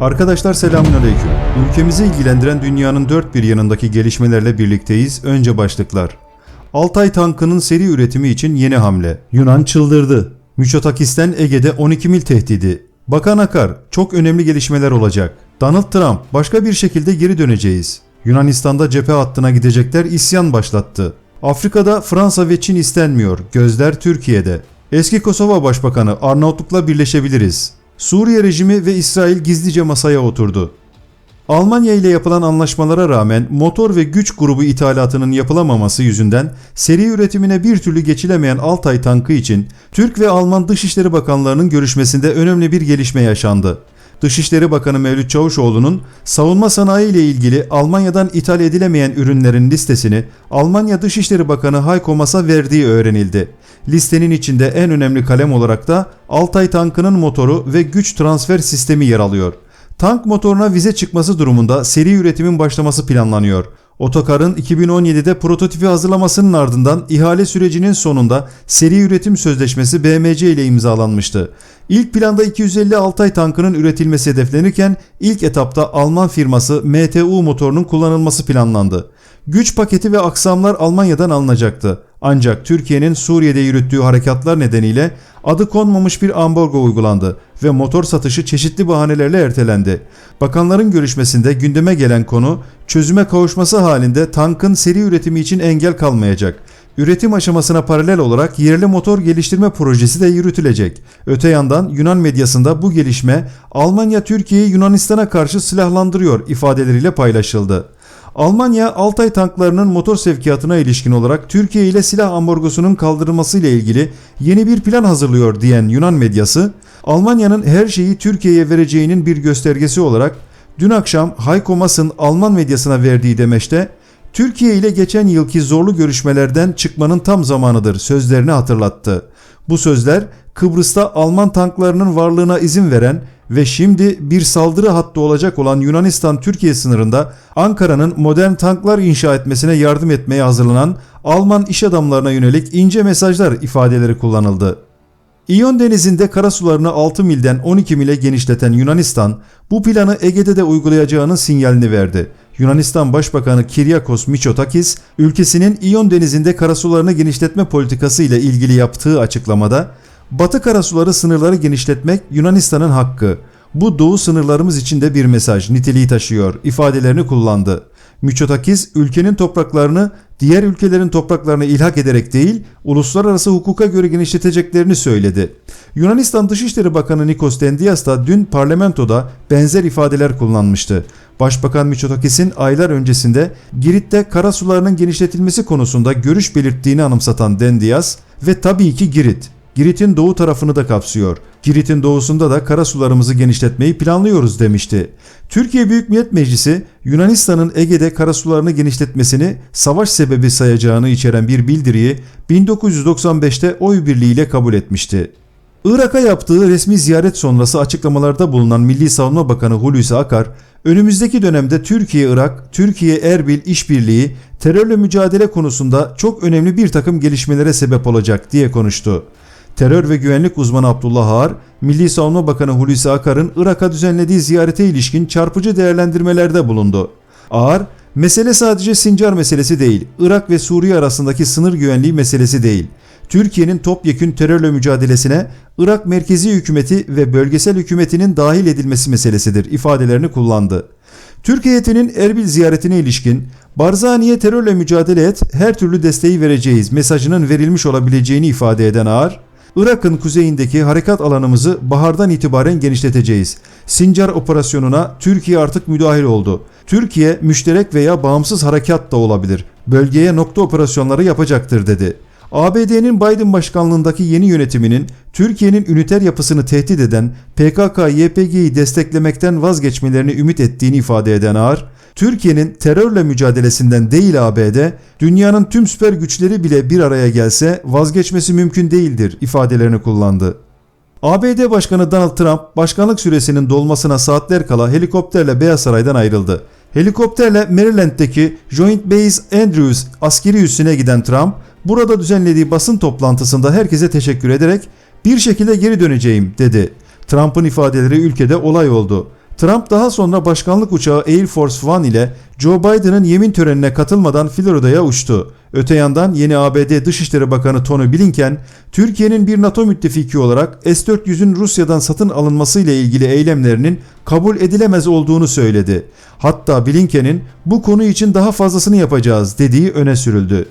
Arkadaşlar selamünaleyküm. Ülkemizi ilgilendiren dünyanın dört bir yanındaki gelişmelerle birlikteyiz. Önce başlıklar. Altay tankının seri üretimi için yeni hamle. Yunan çıldırdı. Miçotakis'ten Ege'de 12 mil tehdidi. Bakan Akar, çok önemli gelişmeler olacak. Donald Trump, başka bir şekilde geri döneceğiz. Yunanistan'da cephe hattına gidecekler isyan başlattı. Afrika'da Fransa ve Çin istenmiyor. Gözler Türkiye'de. Eski Kosova Başbakanı Arnavutluk'la birleşebiliriz. Suriye rejimi ve İsrail gizlice masaya oturdu. Almanya ile yapılan anlaşmalara rağmen motor ve güç grubu ithalatının yapılamaması yüzünden seri üretimine bir türlü geçilemeyen Altay tankı için Türk ve Alman Dışişleri Bakanlarının görüşmesinde önemli bir gelişme yaşandı. Dışişleri Bakanı Mevlüt Çavuşoğlu'nun savunma sanayi ile ilgili Almanya'dan ithal edilemeyen ürünlerin listesini Almanya Dışişleri Bakanı Heiko Maas'a verdiği öğrenildi. Listenin içinde en önemli kalem olarak da Altay tankının motoru ve güç transfer sistemi yer alıyor. Tank motoruna vize çıkması durumunda seri üretimin başlaması planlanıyor. Otokar'ın 2017'de prototipi hazırlamasının ardından ihale sürecinin sonunda seri üretim sözleşmesi BMC ile imzalanmıştı. İlk planda 250 Altay tankının üretilmesi hedeflenirken ilk etapta Alman firması MTU motorunun kullanılması planlandı. Güç paketi ve aksamlar Almanya'dan alınacaktı. Ancak Türkiye'nin Suriye'de yürüttüğü harekatlar nedeniyle adı konmamış bir ambargo uygulandı ve motor satışı çeşitli bahanelerle ertelendi. Bakanların görüşmesinde gündeme gelen konu çözüme kavuşması halinde tankın seri üretimi için engel kalmayacak. Üretim aşamasına paralel olarak yerli motor geliştirme projesi de yürütülecek. Öte yandan Yunan medyasında bu gelişme Almanya Türkiye'yi Yunanistan'a karşı silahlandırıyor ifadeleriyle paylaşıldı. Almanya Altay tanklarının motor sevkiyatına ilişkin olarak Türkiye ile silah ambargosunun kaldırılması ile ilgili yeni bir plan hazırlıyor diyen Yunan medyası, Almanya'nın her şeyi Türkiye'ye vereceğinin bir göstergesi olarak dün akşam Heiko Maas'ın Alman medyasına verdiği demeçte Türkiye ile geçen yılki zorlu görüşmelerden çıkmanın tam zamanıdır sözlerini hatırlattı. Bu sözler Kıbrıs'ta Alman tanklarının varlığına izin veren ve şimdi bir saldırı hattı olacak olan Yunanistan-Türkiye sınırında Ankara'nın modern tanklar inşa etmesine yardım etmeye hazırlanan Alman iş adamlarına yönelik ince mesajlar ifadeleri kullanıldı. İyon denizinde karasularını 6 milden 12 mile genişleten Yunanistan bu planı Ege'de de uygulayacağının sinyalini verdi. Yunanistan Başbakanı Kiryakos Mitsotakis, ülkesinin İyon denizinde karasularını genişletme politikası ile ilgili yaptığı açıklamada, Batı karasuları sınırları genişletmek Yunanistan'ın hakkı. Bu doğu sınırlarımız için de bir mesaj niteliği taşıyor ifadelerini kullandı. Mitsotakis ülkenin topraklarını diğer ülkelerin topraklarına ilhak ederek değil, uluslararası hukuka göre genişleteceklerini söyledi. Yunanistan Dışişleri Bakanı Nikos Dendias da dün parlamentoda benzer ifadeler kullanmıştı. Başbakan Mitsotakis'in aylar öncesinde Girit'te karasularının genişletilmesi konusunda görüş belirttiğini anımsatan Dendias ve tabii ki Girit. Girit'in doğu tarafını da kapsıyor. Girit'in doğusunda da karasularımızı genişletmeyi planlıyoruz demişti. Türkiye Büyük Millet Meclisi Yunanistan'ın Ege'de karasularını genişletmesini savaş sebebi sayacağını içeren bir bildiriyi 1995'te oy birliğiyle kabul etmişti. Irak'a yaptığı resmi ziyaret sonrası açıklamalarda bulunan Milli Savunma Bakanı Hulusi Akar, önümüzdeki dönemde Türkiye-Irak, Türkiye-Erbil işbirliği terörle mücadele konusunda çok önemli bir takım gelişmelere sebep olacak diye konuştu. Terör ve güvenlik uzmanı Abdullah Ağar, Milli Savunma Bakanı Hulusi Akar'ın Irak'a düzenlediği ziyarete ilişkin çarpıcı değerlendirmelerde bulundu. Ağar, mesele sadece Sincar meselesi değil, Irak ve Suriye arasındaki sınır güvenliği meselesi değil. Türkiye'nin topyekün terörle mücadelesine Irak merkezi hükümeti ve bölgesel hükümetinin dahil edilmesi meselesidir ifadelerini kullandı. Türk Erbil ziyaretine ilişkin Barzani'ye terörle mücadele et, her türlü desteği vereceğiz mesajının verilmiş olabileceğini ifade eden Ağar, Irak'ın kuzeyindeki harekat alanımızı bahardan itibaren genişleteceğiz. Sincar operasyonuna Türkiye artık müdahil oldu. Türkiye müşterek veya bağımsız harekat da olabilir. Bölgeye nokta operasyonları yapacaktır dedi. ABD'nin Biden başkanlığındaki yeni yönetiminin Türkiye'nin üniter yapısını tehdit eden PKK-YPG'yi desteklemekten vazgeçmelerini ümit ettiğini ifade eden Ağar, Türkiye'nin terörle mücadelesinden değil ABD, dünyanın tüm süper güçleri bile bir araya gelse vazgeçmesi mümkün değildir ifadelerini kullandı. ABD Başkanı Donald Trump başkanlık süresinin dolmasına saatler kala helikopterle Beyaz Saray'dan ayrıldı. Helikopterle Maryland'deki Joint Base Andrews askeri üssüne giden Trump, burada düzenlediği basın toplantısında herkese teşekkür ederek bir şekilde geri döneceğim dedi. Trump'ın ifadeleri ülkede olay oldu. Trump daha sonra başkanlık uçağı Air Force One ile Joe Biden'ın yemin törenine katılmadan Florida'ya uçtu. Öte yandan yeni ABD Dışişleri Bakanı Tony Blinken, Türkiye'nin bir NATO müttefiki olarak S-400'ün Rusya'dan satın alınması ile ilgili eylemlerinin kabul edilemez olduğunu söyledi. Hatta Blinken'in bu konu için daha fazlasını yapacağız dediği öne sürüldü.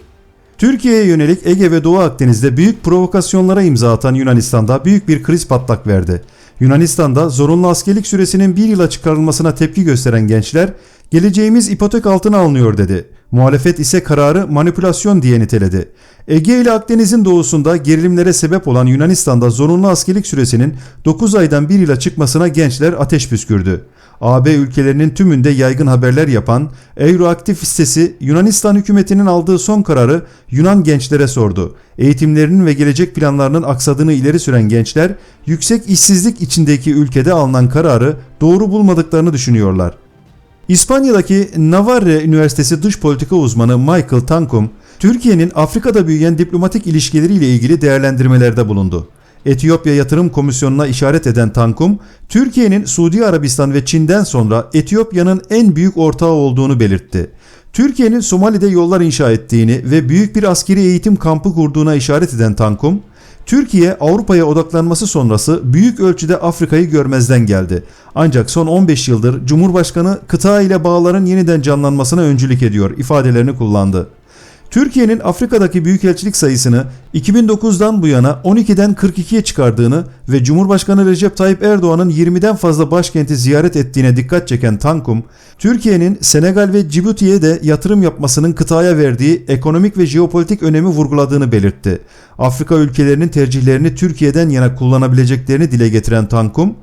Türkiye'ye yönelik Ege ve Doğu Akdeniz'de büyük provokasyonlara imza atan Yunanistan'da büyük bir kriz patlak verdi. Yunanistan'da zorunlu askerlik süresinin bir yıla çıkarılmasına tepki gösteren gençler geleceğimiz ipotek altına alınıyor dedi. Muhalefet ise kararı manipülasyon diye niteledi. Ege ile Akdeniz'in doğusunda gerilimlere sebep olan Yunanistan'da zorunlu askerlik süresinin 9 aydan 1 yıla çıkmasına gençler ateş püskürdü. AB ülkelerinin tümünde yaygın haberler yapan Euroaktif sitesi Yunanistan hükümetinin aldığı son kararı Yunan gençlere sordu. Eğitimlerinin ve gelecek planlarının aksadığını ileri süren gençler yüksek işsizlik içindeki ülkede alınan kararı doğru bulmadıklarını düşünüyorlar. İspanya'daki Navarre Üniversitesi dış politika uzmanı Michael Tankum, Türkiye'nin Afrika'da büyüyen diplomatik ilişkileriyle ilgili değerlendirmelerde bulundu. Etiyopya Yatırım Komisyonu'na işaret eden Tankum, Türkiye'nin Suudi Arabistan ve Çin'den sonra Etiyopya'nın en büyük ortağı olduğunu belirtti. Türkiye'nin Somali'de yollar inşa ettiğini ve büyük bir askeri eğitim kampı kurduğuna işaret eden Tankum, Türkiye Avrupa'ya odaklanması sonrası büyük ölçüde Afrika'yı görmezden geldi. Ancak son 15 yıldır Cumhurbaşkanı kıta ile bağların yeniden canlanmasına öncülük ediyor ifadelerini kullandı. Türkiye'nin Afrika'daki büyükelçilik sayısını 2009'dan bu yana 12'den 42'ye çıkardığını ve Cumhurbaşkanı Recep Tayyip Erdoğan'ın 20'den fazla başkenti ziyaret ettiğine dikkat çeken Tankum, Türkiye'nin Senegal ve Cibuti'ye de yatırım yapmasının kıtaya verdiği ekonomik ve jeopolitik önemi vurguladığını belirtti. Afrika ülkelerinin tercihlerini Türkiye'den yana kullanabileceklerini dile getiren Tankum,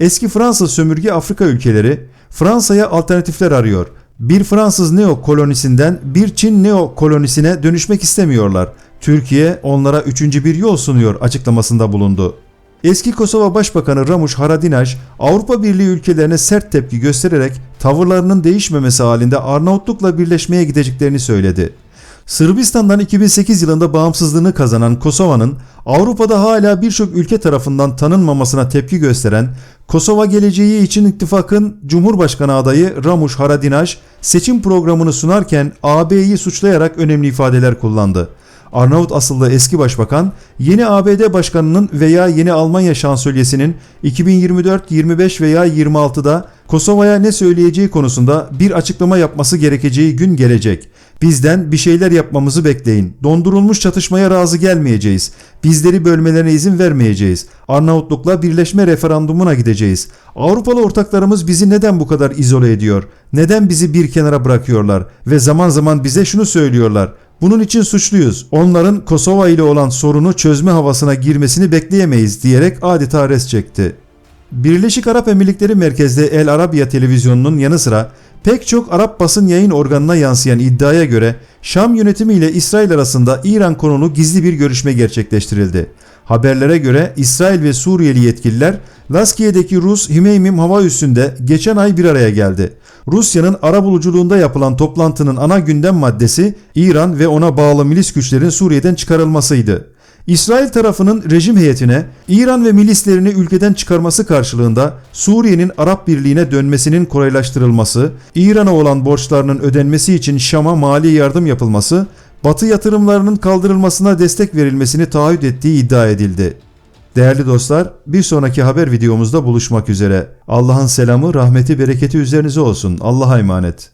eski Fransız sömürge Afrika ülkeleri Fransa'ya alternatifler arıyor bir Fransız neo kolonisinden bir Çin neo kolonisine dönüşmek istemiyorlar. Türkiye onlara üçüncü bir yol sunuyor açıklamasında bulundu. Eski Kosova Başbakanı Ramush Haradinaj, Avrupa Birliği ülkelerine sert tepki göstererek tavırlarının değişmemesi halinde Arnavutluk'la birleşmeye gideceklerini söyledi. Sırbistan'dan 2008 yılında bağımsızlığını kazanan Kosova'nın Avrupa'da hala birçok ülke tarafından tanınmamasına tepki gösteren Kosova geleceği için ittifakın Cumhurbaşkanı adayı Ramush Haradinaj seçim programını sunarken AB'yi suçlayarak önemli ifadeler kullandı. Arnavut asıllı eski başbakan, yeni ABD başkanının veya yeni Almanya şansölyesinin 2024, 25 veya 26'da Kosova'ya ne söyleyeceği konusunda bir açıklama yapması gerekeceği gün gelecek. Bizden bir şeyler yapmamızı bekleyin. Dondurulmuş çatışmaya razı gelmeyeceğiz. Bizleri bölmelerine izin vermeyeceğiz. Arnavutluk'la birleşme referandumuna gideceğiz. Avrupalı ortaklarımız bizi neden bu kadar izole ediyor? Neden bizi bir kenara bırakıyorlar? Ve zaman zaman bize şunu söylüyorlar. Bunun için suçluyuz. Onların Kosova ile olan sorunu çözme havasına girmesini bekleyemeyiz diyerek adeta res çekti. Birleşik Arap Emirlikleri merkezde El Arabiya televizyonunun yanı sıra pek çok Arap basın yayın organına yansıyan iddiaya göre Şam yönetimi ile İsrail arasında İran konulu gizli bir görüşme gerçekleştirildi. Haberlere göre İsrail ve Suriyeli yetkililer Laskiye'deki Rus Himeymim hava üssünde geçen ay bir araya geldi. Rusya'nın ara buluculuğunda yapılan toplantının ana gündem maddesi İran ve ona bağlı milis güçlerin Suriye'den çıkarılmasıydı. İsrail tarafının rejim heyetine İran ve milislerini ülkeden çıkarması karşılığında Suriye'nin Arap Birliği'ne dönmesinin kolaylaştırılması, İran'a olan borçlarının ödenmesi için Şam'a mali yardım yapılması, Batı yatırımlarının kaldırılmasına destek verilmesini taahhüt ettiği iddia edildi. Değerli dostlar, bir sonraki haber videomuzda buluşmak üzere. Allah'ın selamı, rahmeti, bereketi üzerinize olsun. Allah'a emanet.